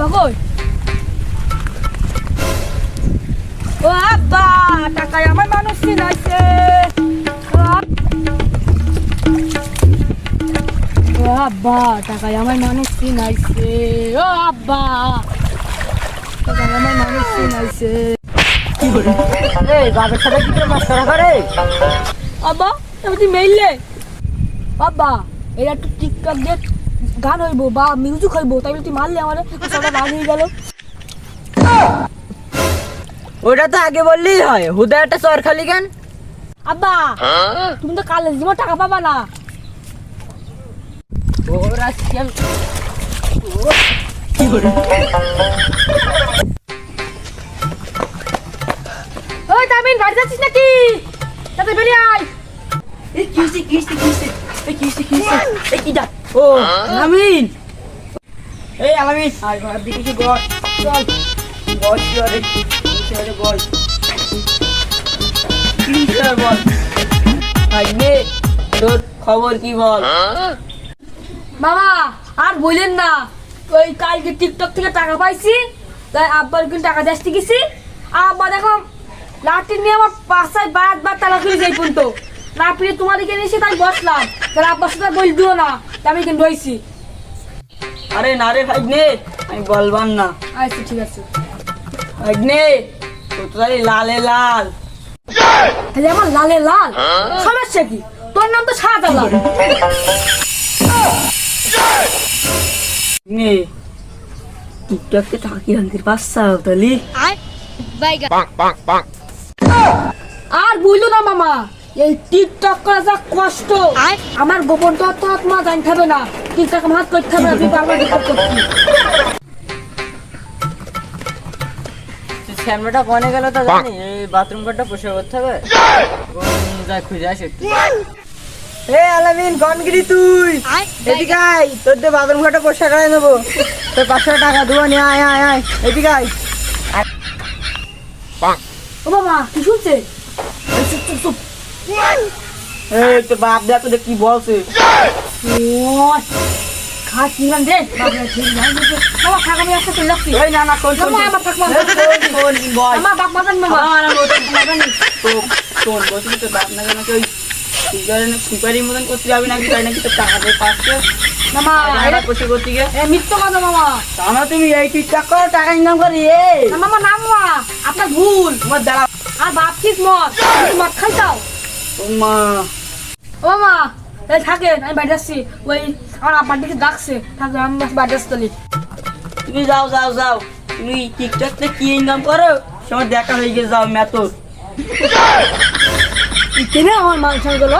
আব্বা ও আব্বা, টাকায় আমার মানুষ চিনাইছে। ও আব- ও আব্বা, টাকায় আমার মানুষ চিনাইছে। ও আব্বা, টাকায় আমার মানুষ চিনাইছে। এই বাবার সাথে কি করে করে? আব্বা তুমি মেইলে আব্বা এটা একটু টিকটক দিয়ে গান হইব বা মিউজিক হইব তাই তুই মারলে আমার? সবাই রাগ হয়ে গেল। ওটা তো আগে বললেই হয়। হুদা একটা চর খালি কেন? আব্বা তুমি তো কালে জীবন টাকা পাবা না। ওরা সিয়াম ওই তামিন বাড়ি যাচ্ছিস নাকি? তাতে বেরিয়ে আয়। এই কিসে কিসে কিসে এই কিসে কিসে এই কি যা ও আমিন এই, আলামিন। আর ঘর দিকে কি বল। চল। বল কি আরে বল? তোর খবর কি বল? বাবা, আর বললেন না, ওই কালকে টিকটক থেকে টাকা পাইছি, তাই আব্বার কিন্তু টাকা আসতে গেছি। আব্বা, দেখো, লাঠি নিয়ে আমার পাশায় বাদ বাদ তালা খুলে যাই পর্যন্ত। না পেরে তোমাদেরকে নিয়েছি তাই বসলাম। তাহলে আব্বার সাথে বল দিও না। আমি কিন্তু রয়েছি আরে না রে ভাইনে আমি বলবাম না। আচ্ছা ঠিক আছে। ভাইনে তোর তো তাহলে লালে লাল। তাহলে আমার লালে লাল? সমস্যা কি? তোর নাম তো শাহজালাল নে টিকটকে থাকি আনতে পারছা তাহলে। bonk, bonk, bonk. আর বুঝলো না মামা। এই টিকটক করা যা কষ্ট। আমার গোপন তথ্য তোমার জানতে হবে না। টিকটক আমার হাত করতে হবে না তুই পারবা টিকটক করতে শ্যামলাটা কনে গেল তা জানি এই বাথরুম ঘরটা পরিষ্কার করতে হবে। যায় খুঁজে আসে এ আলামিন গনগিরি তুই? এদিকে আয় তোর দিয়ে বাথরুম ঘরটা পরিষ্কার করে নেব। তোর পাঁচশো টাকা দেবো নি আয় আয় আয়। এদিকে আয়। ও বাবা কি শুনছে? চুপ চুপ চুপ। এই তোর বাপ দেখ তোদের কি বলছে? ওই খা কি রান দে বাবা ঠিক জানি দিতে বাবা খা আমি আসতে চলে এই না না কোন কোন আমার কাকমা। কোন বল। আমার বাপ মাজান বাবা আমার মতন লাগানি তো তোর বলছিস তোর বাপ না কেন ওই সুগারের সুপারির মতন করতে যাবি নাকি? তাই নাকি টাকা দিয়ে পাচ্ছে মামা করতে গিয়ে? এ মিথ্যা কথা মামা তুমি এই টিকটক করো টাকা ইনকাম করি এ না মামা না মামা আপনার ভুল। তোমার দাঁড়া। আর বাপ কিস মত। মদ খাইতাও। মা ও মা এই থাকেন আমি বাইরে আসছি। ওই আমার আব্বার দিকে ডাকছে থাকে আমি বাইরে আসতে তুমি যাও যাও যাও। তুমি টিকটকতে কি ইনকাম করো? সময় দেখা হয়ে গিয়ে যাও মেথর কেন আমার মাংস গেল